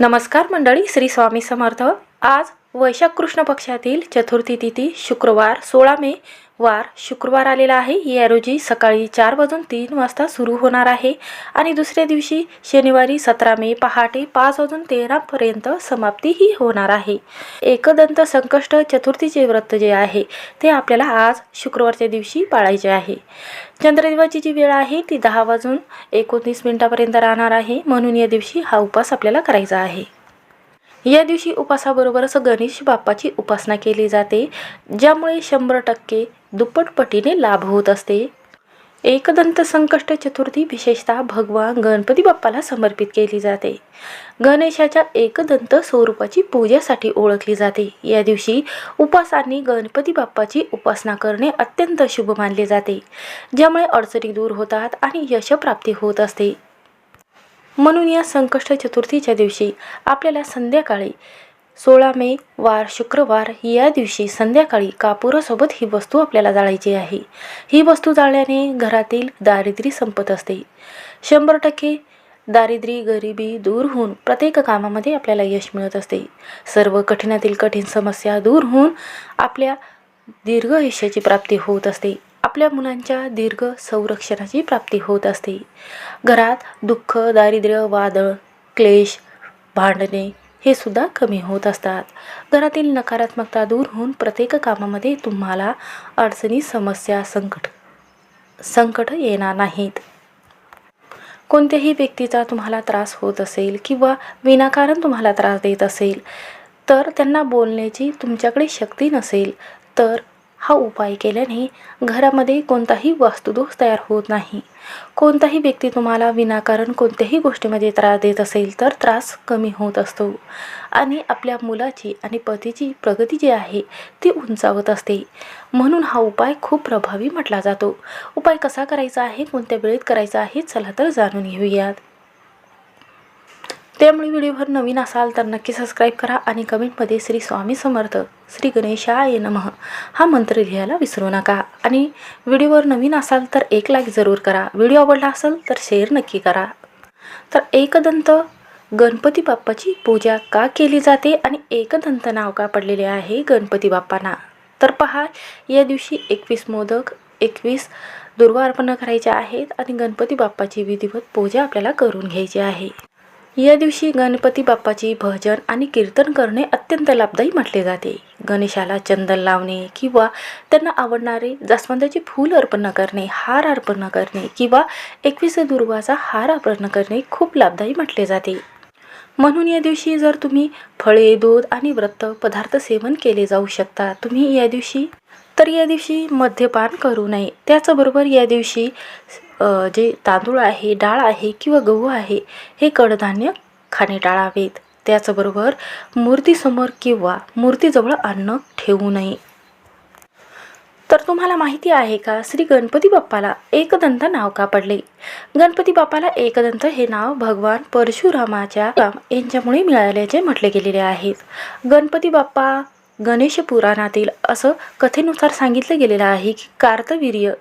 नमस्कार मंडळी श्री स्वामी समर्थ. आज वैशाख कृष्ण पक्षातील चतुर्थी तिथी शुक्रवार सोळा मे वार शुक्रवार आलेला आहे. या रोजी सकाळी चार वाजून तीन वाजता सुरू होणार आहे आणि दुसऱ्या दिवशी शनिवारी सतरा मे पहाटे पाच वाजून तेरापर्यंत समाप्तीही होणार आहे. एकदंत संकष्ट चतुर्थीचे व्रत जे आहे ते आपल्याला आज शुक्रवारच्या दिवशी पाळायचे आहे. चंद्रदेवाची जी वेळ आहे ती दहा वाजून एकोणतीस मिनिटापर्यंत राहणार आहे. म्हणून या दिवशी हा उपास आपल्याला करायचा आहे. या दिवशी उपासाबरोबरच गणेश बाप्पाची उपासना केली जाते ज्यामुळे शंभर टक्के दुप्पटपटीने लाभ होत असते. एकदंत संकष्ट चतुर्थी विशेषतः भगवान गणपती बाप्पाला समर्पित केली जाते. गणेशाच्या एकदंत स्वरूपाची पूजेसाठी ओळखली जाते. या दिवशी उपासांनी गणपती बाप्पाची उपासना करणे अत्यंत शुभ मानले जाते ज्यामुळे अडचणी दूर होतात आणि यशप्राप्ती होत असते. म्हणून या संकष्ट चतुर्थीच्या दिवशी आपल्याला संध्याकाळी सोळा मे वार शुक्रवार या दिवशी संध्याकाळी कापुरासोबत ही वस्तू आपल्याला जाळायची आहे. ही वस्तू जाळल्याने घरातील दारिद्र्य संपत असते. शंभर टक्के दारिद्र्य गरिबी दूर होऊन प्रत्येक कामामध्ये आपल्याला यश मिळत असते. सर्व कठीणातील कठीण समस्या दूर होऊन आपल्या दीर्घ यशाची प्राप्ती होत असते. आपल्या मुलांच्या दीर्घ संरक्षणाची प्राप्ती होत असते. घरात दुःख दारिद्र्य वादळ क्लेश भांडणे हे सुद्धा कमी होत असतात. घरातील नकारात्मकता दूर होऊन प्रत्येक कामामध्ये तुम्हाला अडचणी समस्या संकट संकट येणार नाहीत. कोणत्याही व्यक्तीचा तुम्हाला त्रास होत असेल किंवा विनाकारण तुम्हाला त्रास देत असेल तर त्यांना बोलण्याची तुमच्याकडे शक्ती नसेल तर हा उपाय केल्याने घरामध्ये कोणताही वास्तुदोष तयार होत नाही. कोणताही व्यक्ती तुम्हाला विनाकारण कोणत्याही गोष्टीमध्ये त्रास देत असेल तर त्रास कमी होत असतो. आणि आपल्या मुलाची आणि पतीची प्रगती जी आहे ती उंचावत असते. म्हणून हा उपाय खूप प्रभावी म्हटला जातो. उपाय कसा करायचा आहे कोणत्या वेळेत करायचा आहे चला तर जाणून घेऊयात. त्यामुळे व्हिडिओवर नवीन असाल तर नक्की सबस्क्राईब करा आणि कमेंटमध्ये श्री स्वामी समर्थ श्री गणेशाय नमः हा मंत्र लिहायला विसरू नका. आणि व्हिडिओवर नवीन असाल तर एक लाईक जरूर करा. व्हिडिओ आवडला असेल तर शेअर नक्की करा. तर एकदंत गणपती बाप्पाची पूजा का केली जाते आणि एकदंत नाव का पडलेले आहे गणपती बाप्पांना? तर पहा या दिवशी एकवीस मोदक एकवीस दुर्वा अर्पण करायचे आहेत आणि गणपती बाप्पाची विधिवत पूजा आपल्याला करून घ्यायची आहे. या दिवशी गणपती बाप्पाची भजन आणि कीर्तन करणे अत्यंत लाभदायी म्हटले जाते. गणेशाला चंदन लावणे किंवा त्यांना आवडणारे जास्वंदाचे फूल अर्पण करणे हार अर्पण करणे किंवा एकवीस दुर्वाचा हार अर्पण करणे खूप लाभदायी म्हटले जाते. म्हणून या दिवशी जर तुम्ही फळे दूध आणि व्रत पदार्थ सेवन केले जाऊ शकता तुम्ही या दिवशी तर या दिवशी मद्यपान करू नये. त्याचबरोबर या दिवशी जे तांदूळ आहे डाळ आहे किंवा गहू आहे हे कडधान्य खाणे टाळावेत. त्याचबरोबर मूर्तीसमोर किंवा मूर्तीजवळ अन्न ठेवू नये. तर तुम्हाला माहिती आहे का श्री गणपती बाप्पाला एकदंत नाव का पडले? गणपती बाप्पाला एकदंत हे नाव भगवान परशुरामाच्या यांच्यामुळे मिळाल्याचे म्हटले गेलेले आहेत गणपती बाप्पा गणेश पुराणातील असं कथेनुसार सांगितलं गेलेलं आहे की कार्तवीर्य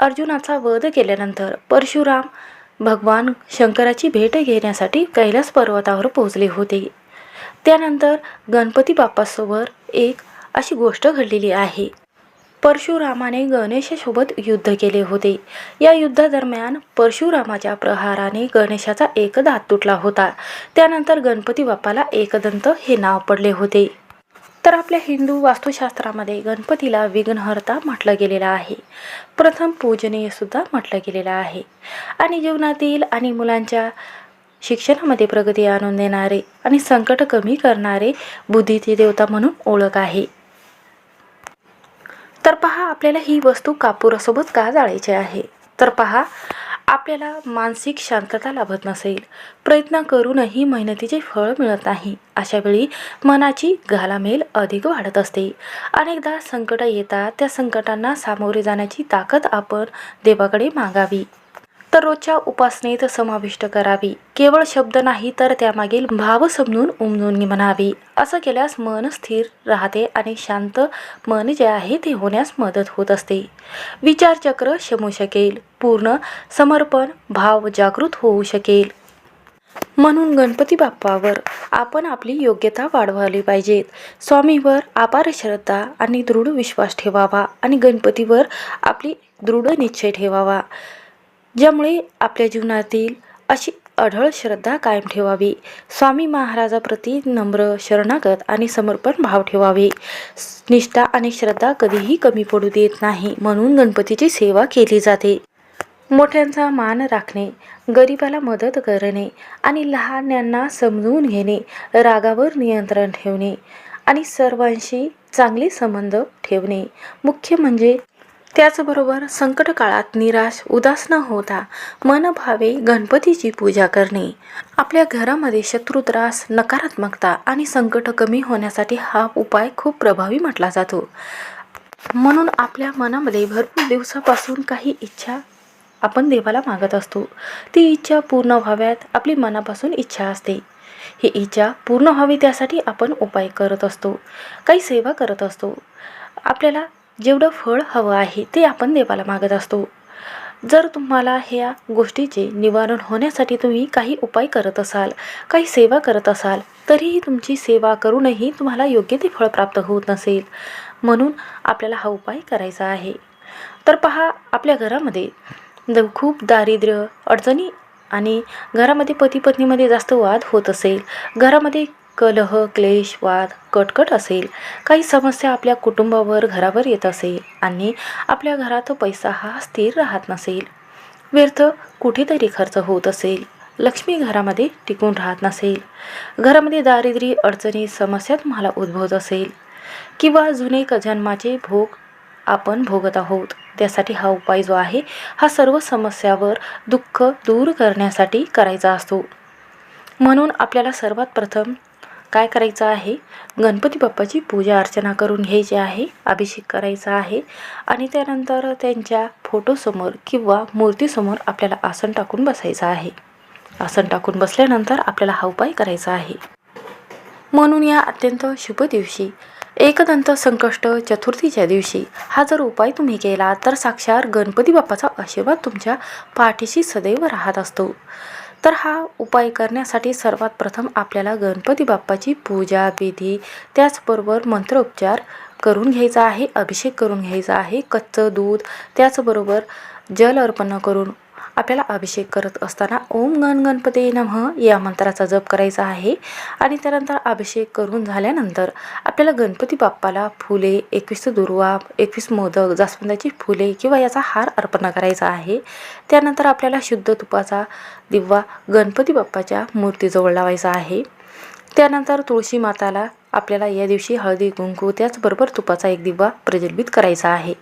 अर्जुनाचा वध केल्यानंतर परशुराम भगवान शंकराची भेट घेण्यासाठी कैलास पर्वतावर पोहोचले होते. त्यानंतर गणपती बाप्पासोबत एक अशी गोष्ट घडलेली आहे. परशुरामाने गणेशासोबत युद्ध केले होते. या युद्धादरम्यान परशुरामाच्या प्रहाराने गणेशाचा एक दात तुटला होता. त्यानंतर गणपती बाप्पाला एकदंत हे नाव पडले होते. तर आपल्या हिंदू वास्तुशास्त्रामध्ये गणपतीला विघ्नहर्ता म्हटलं गेलेलं आहे. प्रथम पूजनीय सुद्धा म्हटलं गेलेलं आहे. आणि जीवनातील आणि मुलांच्या शिक्षणामध्ये प्रगती आणून देणारे आणि संकट कमी करणारे बुद्धीची देवता म्हणून ओळख आहे. तर पहा आपल्याला ही वस्तू कापुरासोबत का जाळायची आहे? तर पहा आपल्याला मानसिक शांतता लाभत नसेल. प्रयत्न करूनही मेहनतीचे फळ मिळत नाही. अशा वेळी मनाची घालामेल अधिक वाढत असते. अनेकदा संकटं येतात. त्या संकटांना सामोरे जाण्याची ताकद आपण देवाकडे मागावी. तर रोजच्या उपासनेत समाविष्ट करावी. केवळ शब्द नाही तर त्यामागील भाव समजून उमजून म्हणावी. असं केल्यास मन स्थिर राहते आणि शांत मन जे आहे ते होण्यास मदत होत असते. विचारचक्र शमू शकेल. पूर्ण समर्पण भाव जागृत होऊ शकेल. म्हणून गणपती बाप्पावर आपण आपली योग्यता वाढवली पाहिजेत. स्वामीवर अपार श्रद्धा आणि दृढ विश्वास ठेवावा आणि गणपतीवर आपली दृढ निश्चय ठेवावा. ज्यामुळे आपल्या जीवनातील अशी अढळ श्रद्धा कायम ठेवावी. स्वामी महाराजाप्रती नम्र शरणागत आणि समर्पण भाव ठेवावे. निष्ठा आणि श्रद्धा कधीही कमी पडू देत नाही म्हणून गणपतीची सेवा केली जाते. मोठ्यांचा मान राखणे गरिबाला मदत करणे आणि लहान्यांना समजून घेणे रागावर नियंत्रण ठेवणे आणि सर्वांशी चांगले संबंध ठेवणे मुख्य म्हणजे त्याचबरोबर संकट काळात निराश उदास न होता मनभावे गणपतीची पूजा करणे. आपल्या घरामध्ये शत्रुत्रास नकारात्मकता आणि संकट कमी होण्यासाठी हा उपाय खूप प्रभावी म्हटला जातो. म्हणून आपल्या मनामध्ये भरपूर दिवसापासून काही इच्छा आपण देवाला मागत असतो. ती इच्छा पूर्ण व्हाव्यात आपली मनापासून इच्छा असते. ही इच्छा पूर्ण व्हावी त्यासाठी आपण उपाय करत असतो. काही सेवा करत असतो. आपल्याला जेवढं फळ हवं आहे ते आपण देवाला मागत असतो. जर तुम्हाला ह्या गोष्टीचे निवारण होण्यासाठी तुम्ही काही उपाय करत असाल काही सेवा करत असाल तरीही तुमची सेवा करूनही तुम्हाला योग्य ते फळ प्राप्त होत नसेल. म्हणून आपल्याला हा उपाय करायचा आहे. तर पहा आपल्या घरामध्ये द खूप दारिद्र्य अडचणी आणि घरामध्ये पती पत्नीमध्ये जास्त वाद होत असेल घरामध्ये कलह क्लेश वाद कटकट असेल. काही समस्या आपल्या कुटुंबावर घरावर येत असेल आणि आपल्या घरात पैसा हा स्थिर राहत नसेल. व्यर्थ कुठेतरी खर्च होत असेल. लक्ष्मी घरामध्ये टिकून राहत नसेल. घरामध्ये दारिद्र्य अडचणी समस्या तुम्हाला उद्भवत असेल. किंवा जुने क जन्माचे भोग आपण भोगत आहोत. त्यासाठी हा उपाय जो आहे हा सर्व समस्यावर दुःख दूर करण्यासाठी करायचा असतो. म्हणून आपल्याला सर्वात प्रथम काय करायचं आहे? गणपती बाप्पाची पूजा अर्चना करून घ्यायची आहे अभिषेक करायचा आहे आणि त्यानंतर त्यांच्या फोटोसमोर किंवा मूर्तीसमोर आपल्याला आसन टाकून बसायचं आहे. आसन टाकून बसल्यानंतर आपल्याला हा उपाय करायचा आहे. म्हणून या अत्यंत शुभ दिवशी एकदंत संकष्ट चतुर्थीच्या दिवशी हा जर उपाय तुम्ही केला तर साक्षात गणपती बाप्पाचा आशीर्वाद तुमच्या पाठीशी सदैव राहत असतो. तर हा उपाय करण्यासाठी सर्वात प्रथम आपल्याला गणपती बाप्पाची पूजा विधी त्याचबरोबर मंत्रोपचार करून घ्यायचा आहे अभिषेक करून घ्यायचा आहे कच्चं दूध त्याचबरोबर जल अर्पण करून आपल्याला अभिषेक करत असताना ओम गण गणपती नमः या मंत्राचा जप करायचा आहे. आणि त्यानंतर अभिषेक करून झाल्यानंतर आपल्याला गणपती बाप्पाला फुले एकवीस दुर्वा एकवीस मोदक जास्वंदाची फुले किंवा याचा हार अर्पण करायचा आहे. त्यानंतर आपल्याला शुद्ध तुपाचा दिवा गणपती बाप्पाच्या मूर्तीजवळ लावायचा आहे. त्यानंतर तुळशी माताला आपल्याला या दिवशी हळदी कुंकू त्याचबरोबर तुपाचा एक दिवा प्रज्वलित करायचा आहे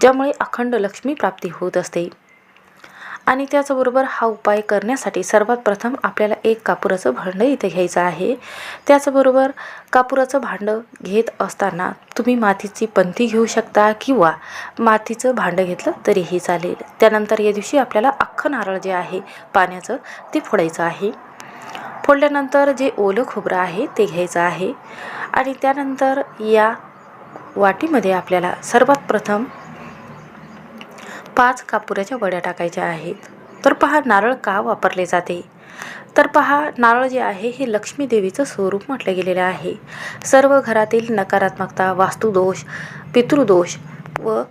ज्यामुळे अखंड लक्ष्मी प्राप्ती होत असते. आणि त्याचबरोबर हा उपाय करण्यासाठी सर्वात प्रथम आपल्याला एक कापुराचं भांडं इथे घ्यायचं आहे. त्याचबरोबर कापुराचं भांडं घेत असताना तुम्ही मातीची पंथी घेऊ शकता किंवा मातीचं भांडं घेतलं तरीही चालेल. त्यानंतर या दिवशी आपल्याला अख्खं नारळ जे आहे पाण्याचं ते फोडायचं आहे. फोडल्यानंतर जे ओलं खोबरं आहे ते घ्यायचं आहे. आणि त्यानंतर या वाटीमध्ये आपल्याला सर्वात प्रथम पाच कापुराच्या वड्या टाकायच्या आहेत. तर पहा नारळ का वापरले जाते? तर पहा नारळ जे आहे हे लक्ष्मी देवीचं स्वरूप म्हटलं गेलेलं आहे. सर्व घरातील नकारात्मकता वास्तुदोष पितृदोष व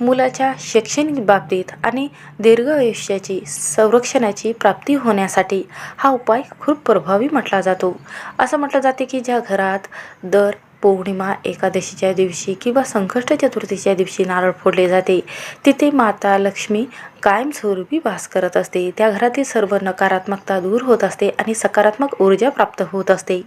मुलाच्या शैक्षणिक बाबतीत आणि दीर्घ आयुष्याची संरक्षणाची प्राप्ती होण्यासाठी हा उपाय खूप प्रभावी म्हटला जातो. असं म्हटलं जाते की ज्या घरात दर पौर्णिमा एकादशीच्या दिवशी किंवा संकष्ट चतुर्थीच्या दिवशी नारळ फोडले जाते. तिथे माता लक्ष्मी कायमस्वरूपी वास करत असते. त्या घरातील सर्व नकारात्मकता दूर होत असते आणि सकारात्मक ऊर्जा प्राप्त होत असते.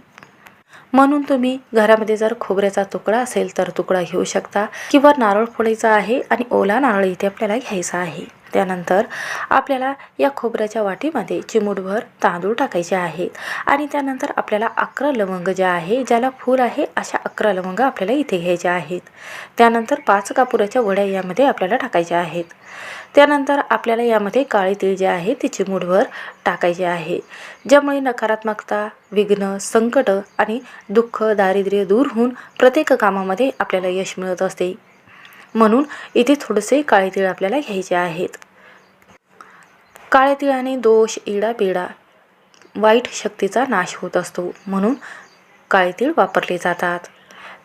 म्हणून तुम्ही घरामध्ये जर खोबऱ्याचा तुकडा असेल तर तुकडा घेऊ शकता किंवा नारळ फोडायचा आहे आणि ओला नारळ इथे आपल्याला घ्यायचा आहे. त्यानंतर आपल्याला या खोबऱ्याच्या वाटीमध्ये चिमूटभर तांदूळ टाकायचे आहेत आणि त्यानंतर आपल्याला अकरा लवंग ज्या आहे ज्याला फूल आहे अशा अकरा लवंग आपल्याला इथे घ्यायच्या आहेत. त्यानंतर पाच कापुराच्या वड्या यामध्ये आपल्याला टाकायच्या आहेत. त्यानंतर आपल्याला यामध्ये काळे तीळ जे आहे ते चिमूटभर टाकायचे आहे. ज्यामुळे नकारात्मकता विघ्न संकट आणि दुःख दारिद्र्य दूर होऊन प्रत्येक कामामध्ये आपल्याला यश मिळत असते. म्हणून इथे थोडेसे काळे तीळ आपल्याला घ्यायचे आहेत. काळ्या तिळाने दोष इडा पिडा वाईट शक्तीचा नाश होत असतो म्हणून काळे तीळ वापरले जातात.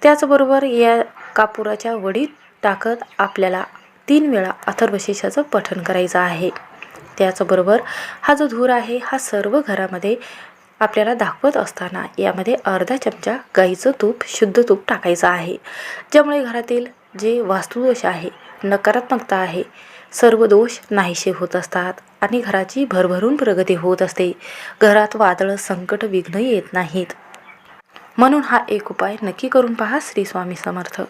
त्याचबरोबर या कापुराच्या वडीत टाकत आपल्याला तीन वेळा अथर्वशीर्षाचं पठण करायचं आहे. त्याचबरोबर हा जो धूर आहे हा सर्व घरामध्ये आपल्याला दाखवत असताना यामध्ये अर्धा चमचा गाईचं तूप शुद्ध तूप टाकायचं आहे. ज्यामुळे घरातील जे वास्तुदोष आहे नकारात्मकता आहे सर्व दोष नाहीसे होत असतात आणि घराची भरभरून प्रगती होत असते. घरात वादळ संकट विघ्न येत नाहीत. म्हणून हा एक उपाय नक्की करून पहा श्री स्वामी समर्थ.